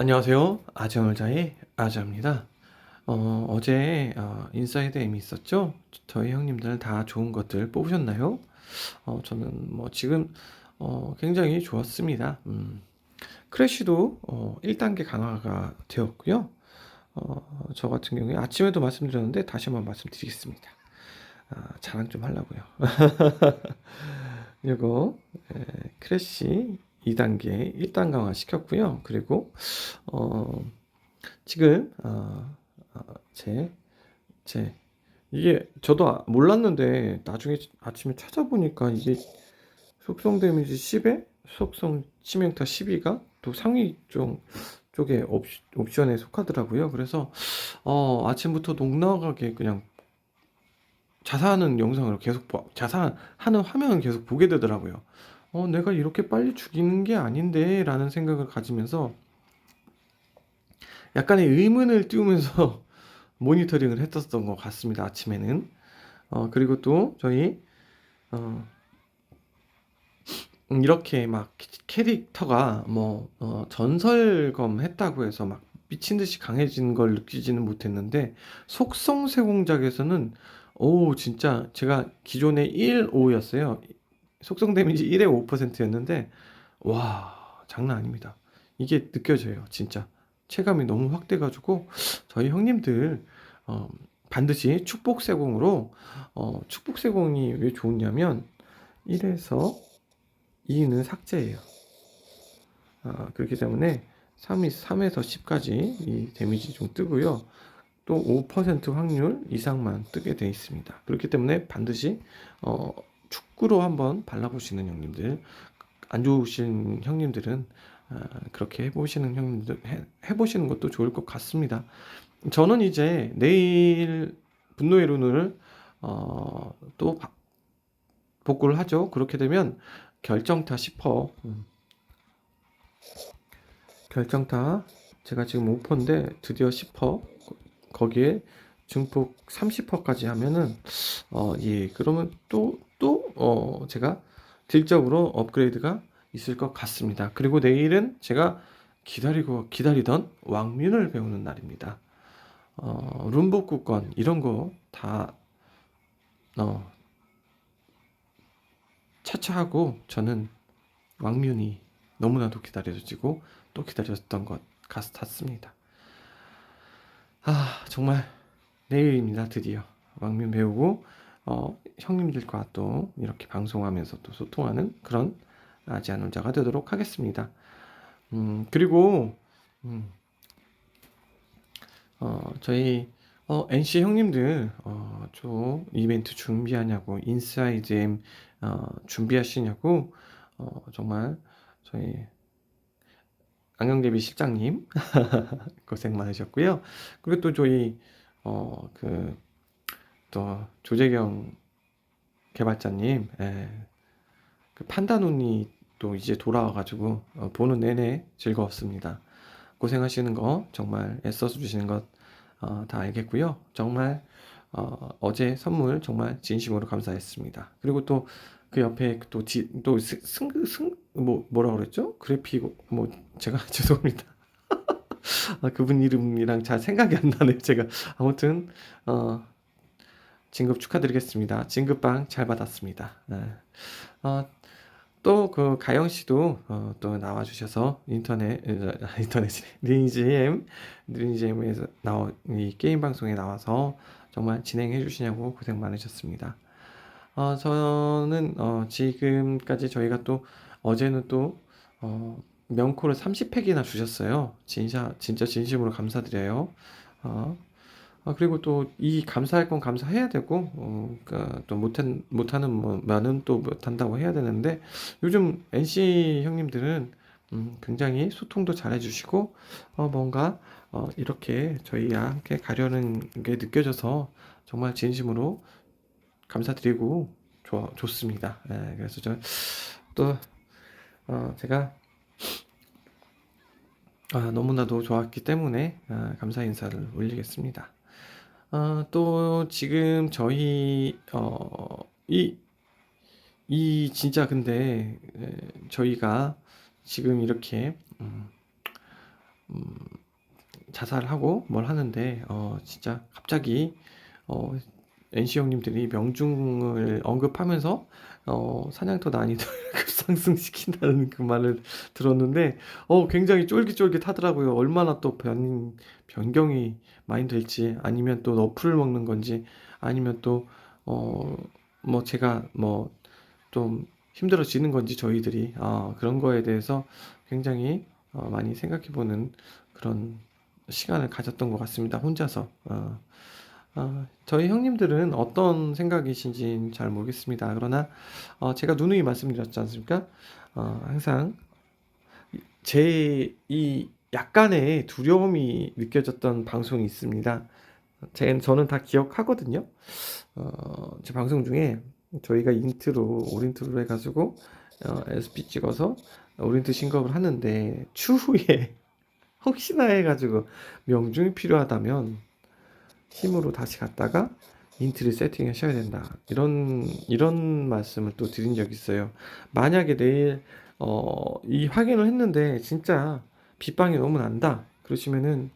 안녕하세요. 아재놀자의 아재입니다. 어, 어제 어, 인사이드 M이 있었죠? 저희 형님들 다 좋은 것들 뽑으셨나요? 어, 저는 뭐 지금 어, 굉장히 좋았습니다. 음, 크래쉬도 어, 1단계 강화가 되었고요. 어, 저 같은 경우에 아침에도 말씀드렸는데 다시 한번 말씀드리겠습니다. 아, 자랑 좀 하려고요. 에, 크래쉬 2단계 1단 강화 시켰고요. 그리고 어, 지금 어, 어, 제, 제 이게 저도 아- 몰랐는데 나중에 아침에 찾아보니까 이게 속성 데미지 10에 속성 치명타 12가 또 상위 쪽 쪽에 옵, 옵션에 속하더라고요. 그래서 어, 아침부터 녹나가게 그냥 자사하는 영상을 계속 봐- 자사하는 화면을 계속 보게 되더라고요. 어, 내가 이렇게 빨리 죽이는 게 아닌데 라는 생각을 가지면서 약간의 의문을 띄우면서 모니터링을 했었던 것 같습니다. 아침에는. 어, 그리고 또 저희 어, 음, 이렇게 막 캐- 캐릭터가 뭐 어, 전설검 했다고 해서 막 미친 듯이 강해진 걸 느끼지는 못했는데 속성세 공작에서는 오 진짜 제가 기존에 1, 5였어요. 속성 데미지 1에 5%였는데 와 장난 아닙니다. 이게 느껴져요 진짜 체감이 너무 확 돼가지고 저희 형님들 어, 반드시 축복 세공으로 어, 축복 세공이 왜 좋냐면 1에서 2는 삭제예요. 아, 그렇기 때문에 3이 3에서 10까지 이 데미지 좀 뜨고요. 또 5% 확률 이상만 뜨게 돼 있습니다. 그렇기 때문에 반드시 어, 축구로 한번 발라보시는 형님들, 안 좋으신 형님들은 아, 그렇게 해보시는 형님들 해, 해보시는 것도 좋을 것 같습니다. 저는 이제 내일 분노의 run을 어, 또 바- 복구를 하죠. 그렇게 되면 결정타 10%. 음. 결정타 제가 지금 5%인데 드디어 10% 거기에 증폭 30%까지 하면은 어, 예, 그러면 또 또 어, 제가 딜적으로 업그레이드가 있을 것 같습니다. 그리고 내일은 제가 기다리고 기다리던 왕민을 배우는 날입니다. 어, 룸복구권 이런 거다 어, 차차하고 저는 왕면이 너무나도 기다려지고 또 기다렸던 것 같았습니다. 아 정말 내일입니다 드디어 왕면 배우고 어, 형님들과 또 이렇게 방송하면서 또 소통하는 그런 아지안 자가 되도록 하겠습니다. 음 그리고 음, 어, 저희 어, NC 형님들 어, 저 이벤트 준비하냐고 인사이드 M 어, 준비하시냐고 어, 정말 저희 안경대비 실장님 고생 많으셨고요. 그리고 또 저희 어, 그 또 조재경 개발자님 예, 그 판다눈이 또 이제 돌아와가지고 어, 보는 내내 즐거웠습니다. 고생하시는 거 정말 애써서 주시는 것 어, 다 알겠고요. 정말 어, 어제 선물 정말 진심으로 감사했습니다. 그리고 또 그 옆에 또또 승승뭐 뭐라 그랬죠? 그래픽 뭐 제가 죄송합니다. 아, 그분 이름이랑 잘 생각이 안 나네요. 제가 아무튼 어, 진급 축하드리겠습니다. 진급방 잘 받았습니다. 네. 어, 또그 가영 씨도 어, 또 나와주셔서 인터넷 인터넷 리니지엠 리니지엠에서 나온 이 게임 방송에 나와서 정말 진행해 주시냐고 고생 많으셨습니다. 어, 저는 어, 지금까지 저희가 또 어제는 또 어, 명코를 30팩이나 주셨어요. 진짜 진짜 진심으로 감사드려요. 어, 아, 그리고 또 이 감사할 건 감사해야 되고, 어, 그러니까 또 못한, 못하는 뭐, 많은 또 못한다고 해야 되는데, 요즘 NC 형님들은 음, 굉장히 소통도 잘해주시고, 어, 뭔가, 어, 이렇게 저희와 함께 가려는 게 느껴져서 정말 진심으로 감사드리고, 좋아, 좋습니다. 예, 그래서 저, 또, 어, 제가, 아, 너무나도 좋았기 때문에, 아, 감사 인사를 올리겠습니다. 어, 또 지금 저희 어, 이, 이 진짜 근데 에, 저희가 지금 이렇게 음, 음, 자살하고 뭘 하는데 어, 진짜 갑자기 어, NC 형님들이 명중을 언급하면서 어, 사냥터 난이도를 급상승시킨다는 그 말을 들었는데 어, 굉장히 쫄깃쫄깃하더라고요. 얼마나 또 변, 변경이 많이 될지 아니면 또 너프를 먹는 건지 아니면 또 어, 뭐 제가 뭐 좀 힘들어지는 건지 저희들이 아, 그런 거에 대해서 굉장히 어, 많이 생각해보는 그런 시간을 가졌던 것 같습니다. 혼자서. 어, 어, 저희 형님들은 어떤 생각이신지 잘 모르겠습니다. 그러나 어, 제가 누누이 말씀드렸지 않습니까? 어, 항상 제 이 약간의 두려움이 느껴졌던 방송이 있습니다. 제, 저는 다 기억하거든요. 어, 제 방송 중에 저희가 인트로, 오린트로 해가지고 어, SP 찍어서 오린트 신곡을 하는데 추후에 혹시나 해가지고 명중이 필요하다면 힘으로 다시 갔다가 인트를 세팅하셔야 된다. 이런 이런 말씀을 또 드린 적이 있어요. 만약에 내일 어, 이 확인을 했는데 진짜 빗방이 너무 난다. 그러시면은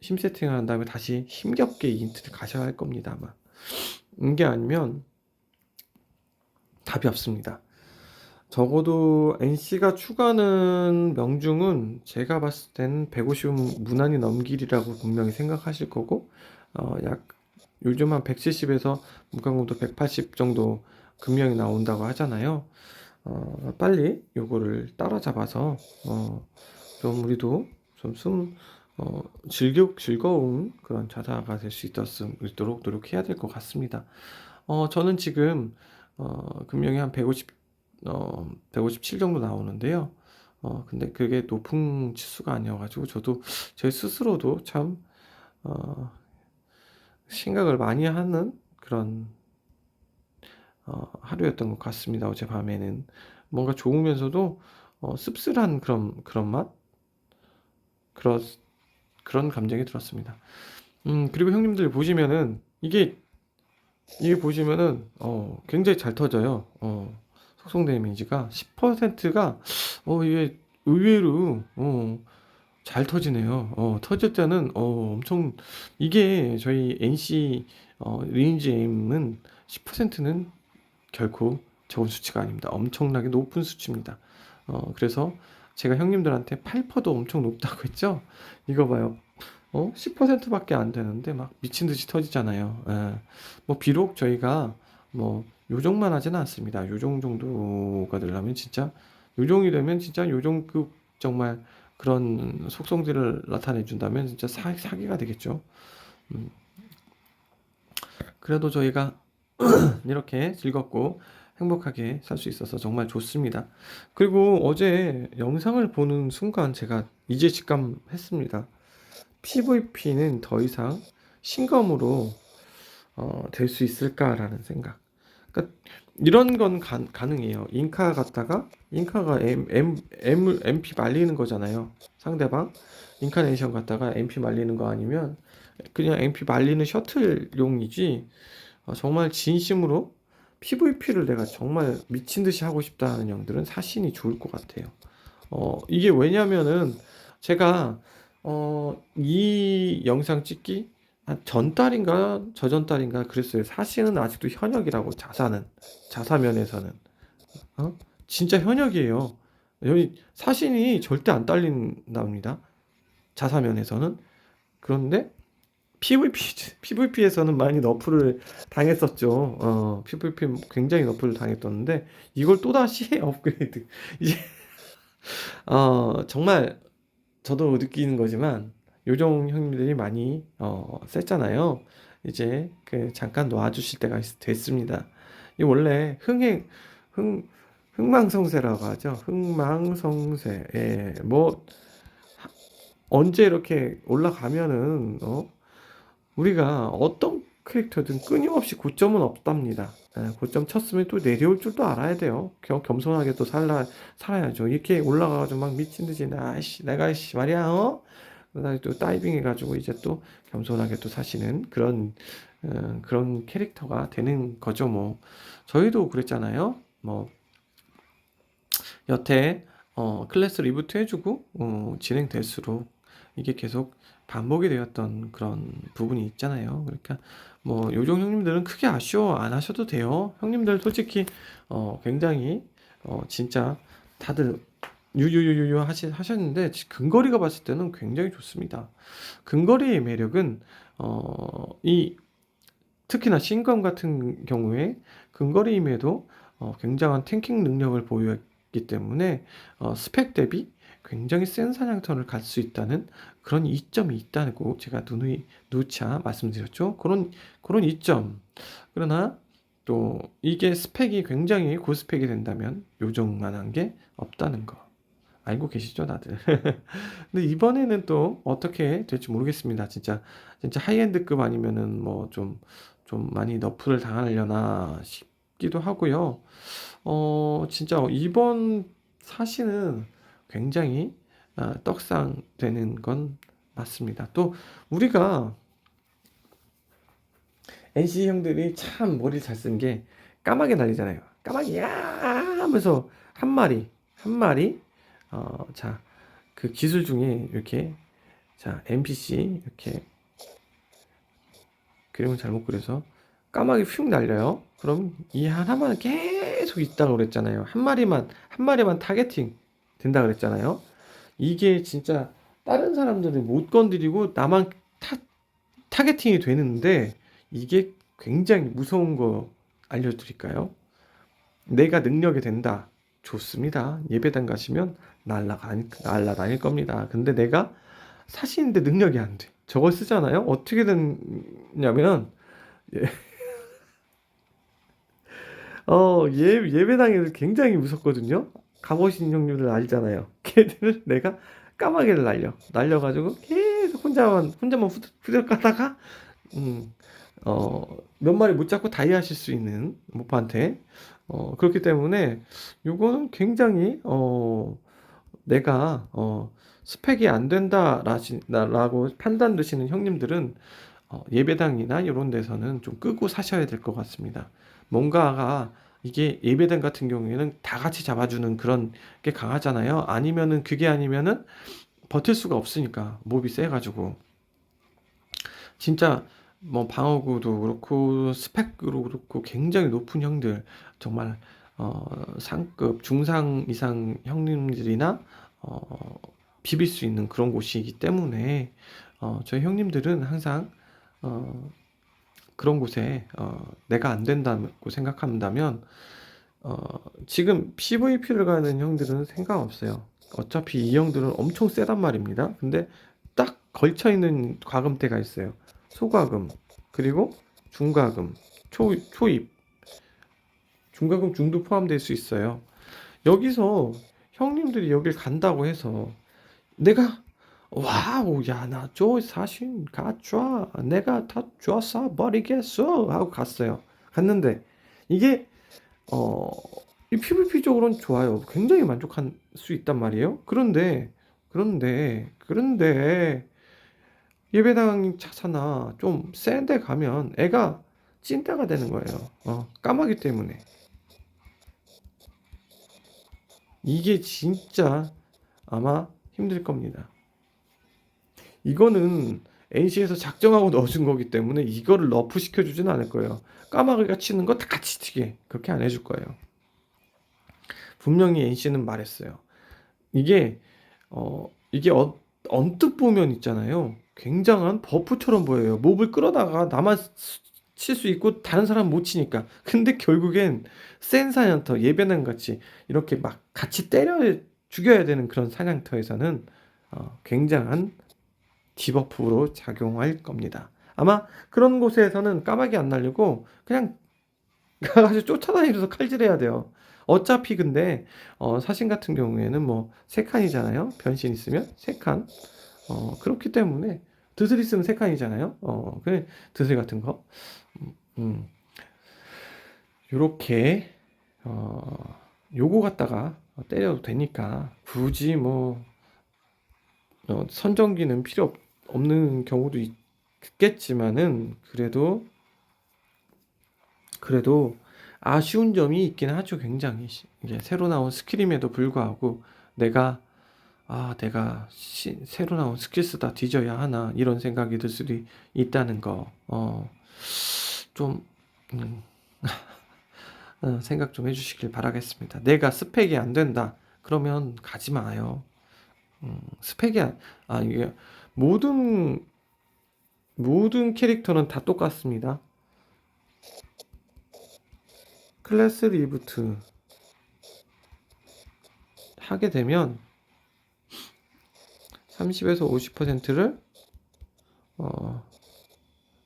힘 세팅을 한 다음에 다시 힘겹게 이 인트를 가셔야 할 겁니다. 아마 이게 아니면 답이 없습니다. 적어도 NC가 추가하는 명중은 제가 봤을 때는 150은 무난히 넘길이라고 분명히 생각하실 거고 어, 약 요즘 한 170에서 무강공도 180 정도 금명이 나온다고 하잖아요. 어, 빨리 요거를 따라잡아서 어, 좀 우리도 좀 숨, 어, 즐겨, 즐거운 그런 자사가 될 수 있도록 노력해야 될 것 같습니다. 어, 저는 지금 어, 금명이 한 150, 어, 157 정도 나오는데요. 어, 근데 그게 높은 치수가 아니어가지고 저도 제 스스로도 참 어, 생각을 많이 하는 그런 어, 하루였던 것 같습니다. 어제 밤에는 뭔가 좋으면서도 어, 씁쓸한 그런 그런 맛 그런 그런 감정이 들었습니다. 음 그리고 형님들 보시면은 이게 이게 보시면은 어, 굉장히 잘 터져요. 어, 속성 데미지가 10%가 어 이게 의외로 어, 잘 터지네요. 어, 터질 때는 어, 엄청 이게 저희 NC 어, 리니지 에임은 10%는 결코 적은 수치가 아닙니다. 엄청나게 높은 수치입니다. 어, 그래서 제가 형님들한테 8%도 엄청 높다고 했죠. 이거 봐요. 어? 10%밖에 안 되는데 막 미친 듯이 터지잖아요. 예. 뭐 비록 저희가 뭐 요정만 하지는 않습니다. 요정 정도가 되려면 진짜 요정이 되면 진짜 요정급 정말 그런 속성들을 나타내 준다면 진짜 사, 사기가 되겠죠. 음. 그래도 저희가 이렇게 즐겁고 행복하게 살 수 있어서 정말 좋습니다. 그리고 어제 영상을 보는 순간 제가 이제 직감했습니다. PVP는 더 이상 신검으로 어, 될 수 있을까라는 생각. 그러니까 이런 건 가, 가능해요. 인카 갔다가 인카가 M, M, M, MP 말리는 거잖아요. 상대방 인카네이션 갔다가 MP 말리는 거 아니면 그냥 MP 말리는 셔틀용이지 어, 정말 진심으로 PVP를 내가 정말 미친 듯이 하고 싶다 하는 형들은 사신이 좋을 것 같아요. 어, 이게 왜냐면은 제가 어, 이 영상 찍기 한 전달인가 저전달인가 그랬어요. 사실은 아직도 현역이라고 자사는 자사면에서는 어? 진짜 현역이에요. 여기 사신이 절대 안 딸린답니다. 자사면에서는 그런데 PVP PVP에서는 많이 너프를 당했었죠. 어, PVP 굉장히 너프를 당했었는데 이걸 또 다시 업그레이드 이제 어, 정말 저도 느끼는 거지만 요정 형님들이 많이 어, 셌잖아요. 이제 그 잠깐 놔주실 때가 됐습니다. 이 원래 흥행 흥 흥망성쇠라고 하죠. 흥망성쇠. 예, 뭐 언제 이렇게 올라가면은 어 우리가 어떤 캐릭터든 끊임없이 고점은 없답니다. 예, 고점 쳤으면 또 내려올 줄도 알아야 돼요. 겸, 겸손하게 또 살라, 살아야죠. 이렇게 올라가가지고 막 미친 듯이, 아씨, 내가, 씨, 말이야, 어? 그다음에 또 다이빙 해가지고 이제 또 겸손하게 또 사시는 그런, 어, 그런 캐릭터가 되는 거죠, 뭐. 저희도 그랬잖아요. 뭐, 여태, 어, 클래스 리부트 해주고 어, 진행될수록 이게 계속 반복이 되었던 그런 부분이 있잖아요. 그러니까 뭐 요정 형님들은 크게 아쉬워 안 하셔도 돼요. 형님들 솔직히 어, 굉장히 어, 진짜 다들 유유유유 하시, 하셨는데 근거리가 봤을 때는 굉장히 좋습니다. 근거리의 매력은 어, 이 특히나 신검 같은 경우에 근거리임에도 어, 굉장한 탱킹 능력을 보유했기 때문에 어, 스펙 대비 굉장히 센 사냥터를 갈 수 있다는 그런 이점이 있다고 제가 누누이 누차 말씀드렸죠. 그런 그런 이점. 그러나 또 이게 스펙이 굉장히 고스펙이 된다면 요정만한 게 없다는 거. 알고 계시죠, 다들? 근데 이번에는 또 어떻게 될지 모르겠습니다. 진짜 진짜 하이엔드급 아니면은 뭐 좀 좀 많이 너프를 당하려나 싶기도 하고요. 어, 진짜 이번 사실은 굉장히 아, 떡상되는 건 맞습니다. 또 우리가 NC 형들이 참 머리 잘쓴 게 까마귀 날리잖아요. 까마귀 야 하면서 한 마리 한 마리 어, 자, 그 기술 중에 이렇게 자, NPC 이렇게 그림을 잘못 그려서 까마귀 휙 날려요. 그럼 이 하나만 계속 있다고 그랬잖아요. 한 마리만 한 마리만 타겟팅 된다 그랬잖아요. 이게 진짜 다른 사람들은 못 건드리고 나만 타, 타겟팅이 되는데 이게 굉장히 무서운 거 알려드릴까요? 내가 능력이 된다. 좋습니다. 예배당 가시면 날라다닐, 날라다닐 겁니다. 근데 내가 사신인데 능력이 안 돼. 저걸 쓰잖아요. 어떻게 됐냐면 예. 어, 예, 예배당에서 굉장히 무섭거든요. 가보신 형님들 알잖아요. 걔들을 내가 까마귀를 날려. 날려가지고 계속 혼자만, 혼자만 후들, 후들 까다가, 음, 어, 몇 마리 못 잡고 다이 하실 수 있는 모파한테. 어, 그렇기 때문에 요거는 굉장히, 어, 내가, 어, 스펙이 안 된다라고 판단 드시는 형님들은 어, 예배당이나 이런 데서는 좀 끄고 사셔야 될 것 같습니다. 뭔가가 이게 예배당 같은 경우에는 다 같이 잡아주는 그런 게 강하잖아요. 아니면은 그게 아니면은 버틸 수가 없으니까 몹이 세가지고 진짜 뭐 방어구도 그렇고 스펙으로 그렇고 굉장히 높은 형들 정말 어 상급 중상 이상 형님들이나 어 비빌 수 있는 그런 곳이기 때문에 어 저희 형님들은 항상 어 그런 곳에 어 내가 안 된다고 생각한다면 어 지금 PVP를 가는 형들은 생각 없어요. 어차피 이 형들은 엄청 세단 말입니다. 근데 딱 걸쳐 있는 과금대가 있어요. 소과금 그리고 중과금 초 초입 중과금 중도 포함될 수 있어요. 여기서 형님들이 여길 간다고 해서 내가 와우 야나 저 사신 가져 내가 다 줬어 버리겠어 하고 갔어요. 갔는데 이게 어 이 PVP적으로는 좋아요. 굉장히 만족할 수 있단 말이에요. 그런데 그런데 그런데 예배당 차사나 좀 센데 가면 애가 찐따가 되는 거예요. 어, 까마귀 때문에. 이게 진짜 아마 힘들 겁니다. 이거는 NC에서 작정하고 넣어준 거기 때문에 이거를 너프 시켜주진 않을 거예요. 까마귀가 치는 거 다 같이 치게 그렇게 안 해줄 거예요. 분명히 NC는 말했어요. 이게 어 이게 어, 언뜻 보면 있잖아요. 굉장한 버프처럼 보여요. 몹을 끌어다가 나만 칠 수 있고 다른 사람 못 치니까. 근데 결국엔 센 사냥터 예배당 같이 이렇게 막 같이 때려 죽여야 되는 그런 사냥터에서는 어, 굉장한 디버프로 작용할 겁니다. 아마 그런 곳에서는 까마귀 안 날리고 그냥 가가지고 쫓아다니면서 칼질해야 돼요. 어차피 근데 어, 사신 같은 경우에는 뭐 세 칸이잖아요. 변신 있으면 세 칸. 어, 그렇기 때문에 드슬 있으면 세 칸이잖아요. 어, 그 드슬 같은 거. 음, 요렇게 어, 요거 갖다가 때려도 되니까 굳이 뭐 어, 선정기는 필요 없, 없는 경우도 있겠지만은 그래도 그래도 아쉬운 점이 있긴 하죠. 굉장히 이게 새로 나온 스크림에도 불구하고 내가 아 내가 시- 새로 나온 스킬스다 뒤져야 하나 이런 생각이 들 수도 있다는 거. 어, 좀 음, 어, 생각 좀 해주시길 바라겠습니다. 내가 스펙이 안 된다. 그러면 가지 마요. 음, 스펙이 안, 아 이게 모든 모든 캐릭터는 다 똑같습니다. 클래스 리부트 하게 되면 30에서 50%를 어,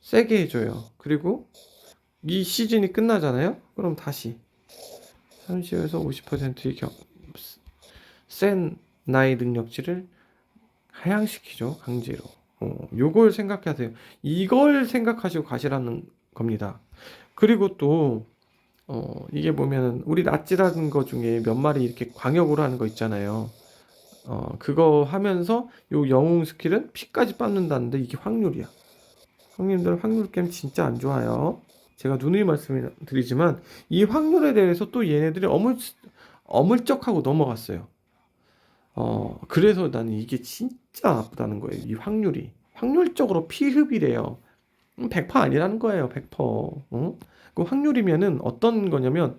세게 해줘요. 그리고 이 시즌이 끝나잖아요. 그럼 다시 30에서 50%의 경, 센 나의 능력치를 하향시키죠. 강제로. 어, 요걸 생각하세요. 이걸 생각하시고 가시라는 겁니다. 그리고 또 어, 이게 보면은 우리 낫지라는 거 중에 몇 마리 이렇게 광역으로 하는 거 있잖아요. 어, 그거 하면서 요 영웅 스킬은 피까지 빻는다는데 이게 확률이야. 형님들 확률 게임 진짜 안 좋아요. 제가 누누이 말씀드리지만 이 확률에 대해서 또 얘네들이 어물 어물쩍하고 넘어갔어요. 어, 그래서 나는 이게 진짜 나쁘다는 거예요. 이 확률이. 확률적으로 피흡이래요. 100% 아니라는 거예요. 100%. 어? 그 확률이면은 어떤 거냐면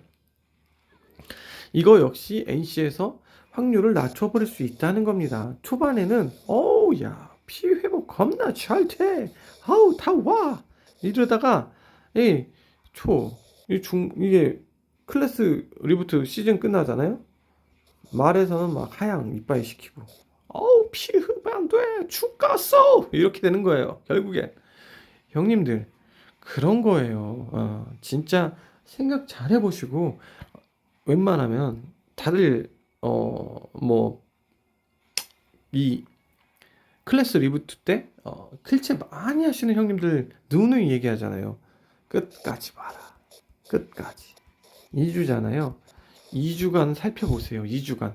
이거 역시 NC에서 확률을 낮춰버릴 수 있다는 겁니다. 초반에는 어우 야 피회복 겁나 잘 돼. 아우 다 와. 이러다가 이 초 이 중 이게 클래스 리부트 시즌 끝나잖아요. 말에서는 막 하향 이빠이 시키고 어우 피흡 안돼 죽겠어 이렇게 되는 거예요. 결국엔 형님들 그런 거예요. 어, 진짜 생각 잘 해보시고 웬만하면 다들 어 뭐 이 클래스 리부트 때 어, 클체 많이 하시는 형님들 누누이 얘기하잖아요. 끝까지 봐라. 끝까지. 2주잖아요. 2주간 살펴보세요. 2주간.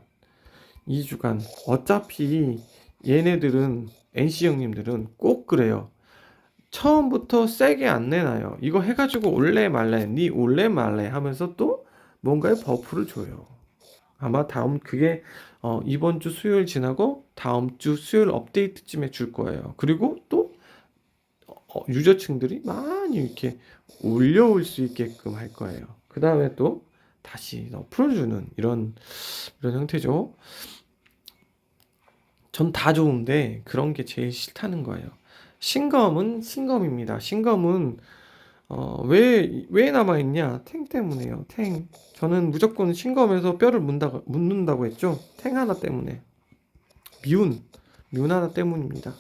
2주간. 어차피 얘네들은 NC 형님들은 꼭 그래요. 처음부터 세게 안 내놔요. 이거 해가지고 올래 말래, 니 올래 말래 하면서 또 뭔가의 버프를 줘요. 아마 다음 그게 어, 이번 주 수요일 지나고 다음 주 수요일 업데이트쯤에 줄 거예요. 그리고 또 어, 유저층들이 많이 이렇게 올려올 수 있게끔 할 거예요. 그 다음에 또 다시 어, 풀어주는 이런 이런 형태죠. 전 다 좋은데 그런 게 제일 싫다는 거예요. 신검은 신검입니다. 신검은 어, 왜, 왜 남아 있냐? 탱 때문에요. 탱. 저는 무조건 신검에서 뼈를 문다고, 묻는다고 했죠. 탱 하나 때문에. 미운. 뮨 하나 때문입니다.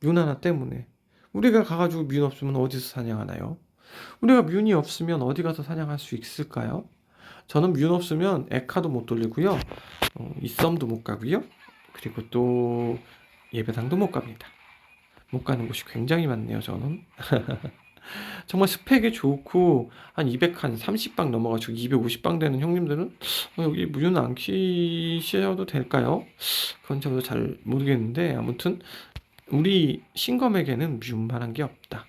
뮨 하나 때문에. 우리가 가가지고 뮨 없으면 어디서 사냥하나요? 우리가 뮨이 없으면 어디 가서 사냥할 수 있을까요? 저는 뮨 없으면 에카도 못 돌리고요. 어, 이썸도 못 가고요. 그리고 또 예배당도 못 갑니다. 못 가는 곳이 굉장히 많네요, 저는. 정말 스펙이 좋고 한 200, 한 30방 넘어가지고 250방 되는 형님들은 어, 여기 무료는 안 키셔도 될까요? 그건 저도 잘 모르겠는데 아무튼 우리 신검에게는 뮤만한 게 없다.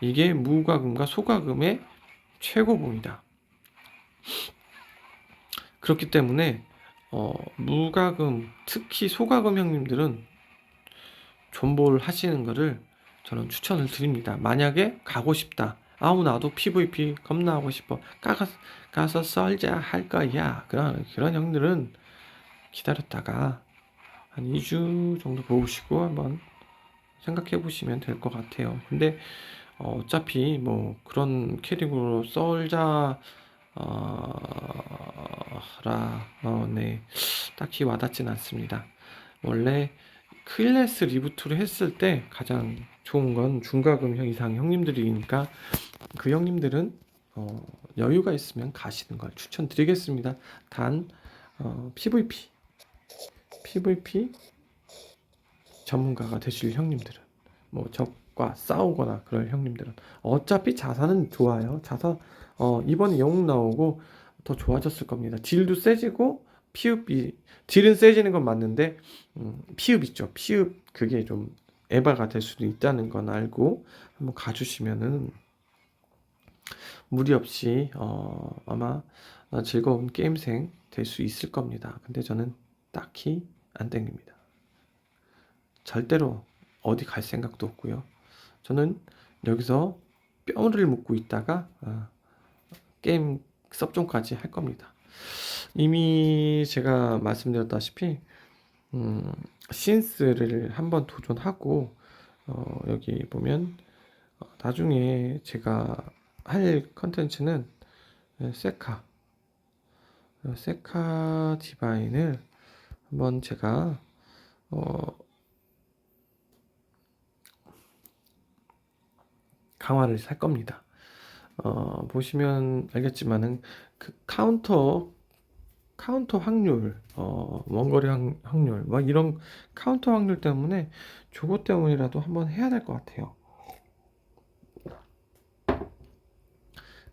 이게 무과금과 소과금의 최고봉이다. 그렇기 때문에 어, 무과금 특히 소과금 형님들은 존볼 하시는 거를 저는 추천을 드립니다. 만약에 가고 싶다. 아우 나도 PVP 겁나 하고 싶어. 가서 가서 썰자 할 거야. 그런 그런 형들은 기다렸다가 한 2주 정도 보시고 한번 생각해 보시면 될 것 같아요. 근데 어, 차피 뭐 그런 캐릭으로 썰자 어, 라, 어, 네, 딱히 와닿진 않습니다. 원래 클래스 리부트를 했을 때 가장 좋은 건 중과금 이상 형님들이니까 그 형님들은 어, 여유가 있으면 가시는 걸 추천드리겠습니다. 단 어, PVP PVP 전문가가 되실 형님들은 뭐 적과 싸우거나 그럴 형님들은 어차피 자산은 좋아요. 자산 어, 이번에 영웅 나오고 더 좋아졌을 겁니다. 딜도 세지고 피읍이 딜은 세지는 건 맞는데 음, 피읍 있죠. 피읍 그게 좀 에바가 될 수도 있다는 건 알고 한번 가주시면은 무리 없이 어, 아마 즐거운 게임생 될 수 있을 겁니다. 근데 저는 딱히 안 땡깁니다. 절대로 어디 갈 생각도 없고요. 저는 여기서 뼈를 묻고 있다가 아, 게임 섭종까지 할 겁니다. 이미 제가 말씀드렸다시피 음, 신스를 한번 도전하고 어, 여기 보면 어, 나중에 제가 할 컨텐츠는 예, 세카 어, 세카 디바인을 한번 제가 어, 강화를 살 겁니다. 어, 보시면 알겠지만은 그 카운터 카운터 확률, 어, 원거리 확, 확률, 막 이런 카운터 확률 때문에 저것 때문이라도 한번 해야 될 것 같아요.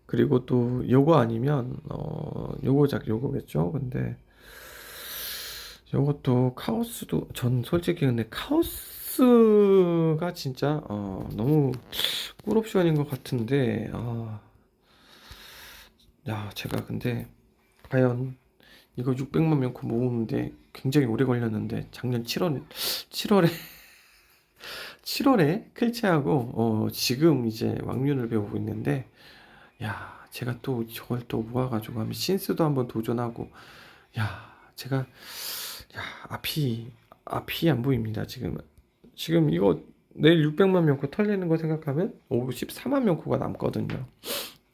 그리고 또 요거 아니면 어, 요거작 요거겠죠. 근데 요것도 카오스도 전 솔직히 근데 카오스 가 진짜 어, 너무 꿀옵션인 것 같은데 아, 야 제가 근데 과연 이거 600만 명코 모으는데 굉장히 오래 걸렸는데 작년 7월 7월에 7월에 클체하고 어, 지금 이제 왕륜을 배우고 있는데 야 제가 또 저걸 또 모아가지고 하면 신스도 한번 도전하고 야 제가 야 앞이 앞이 안 보입니다 지금 지금 이거 내일 600만 명코 털리는 거 생각하면 54만 명코가 남거든요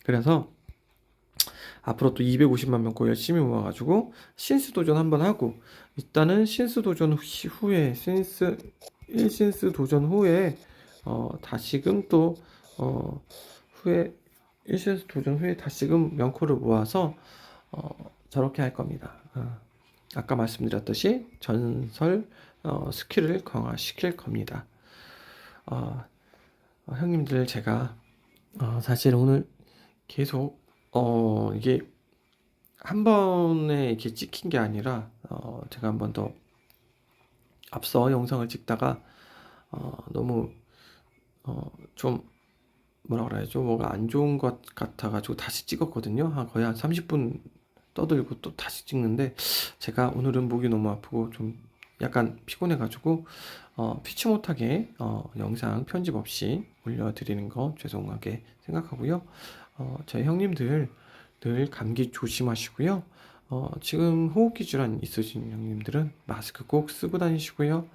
그래서 앞으로 또 250만 명코 열심히 모아가지고 신스 도전 한번 하고 일단은 신스 도전 후- 후에 신스 1신스 도전 후에 어 다시금 또 어 후에 1신스 도전 후에 다시금 명코를 모아서 어 저렇게 할 겁니다. 어, 아까 말씀드렸듯이 전설 어, 스킬을 강화시킬 겁니다. 어, 어, 형님들 제가 어, 사실 오늘 계속 어 이게 한 번에 이렇게 찍힌 게 아니라 어 제가 한 번 더 앞서 영상을 찍다가 어 너무 어 좀 뭐라 그래야죠 뭐가 안 좋은 것 같아 가지고 다시 찍었거든요 한 거의 한 30분 떠들고 또 다시 찍는데 제가 오늘은 목이 너무 아프고 좀 약간 피곤해 가지고 어 피치 못하게 어 영상 편집 없이 올려드리는 거 죄송하게 생각하고요 어 저희 형님들 늘 감기 조심하시고요. 어, 지금 호흡기 질환 있으신 형님들은 마스크 꼭 쓰고 다니시고요.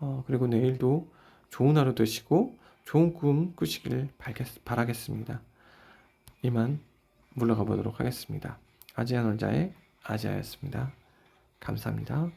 어, 그리고 내일도 좋은 하루 되시고 좋은 꿈 꾸시길 바라겠- 바라겠습니다. 이만 물러가 보도록 하겠습니다. 아지아 놀자의 아지아였습니다. 감사합니다.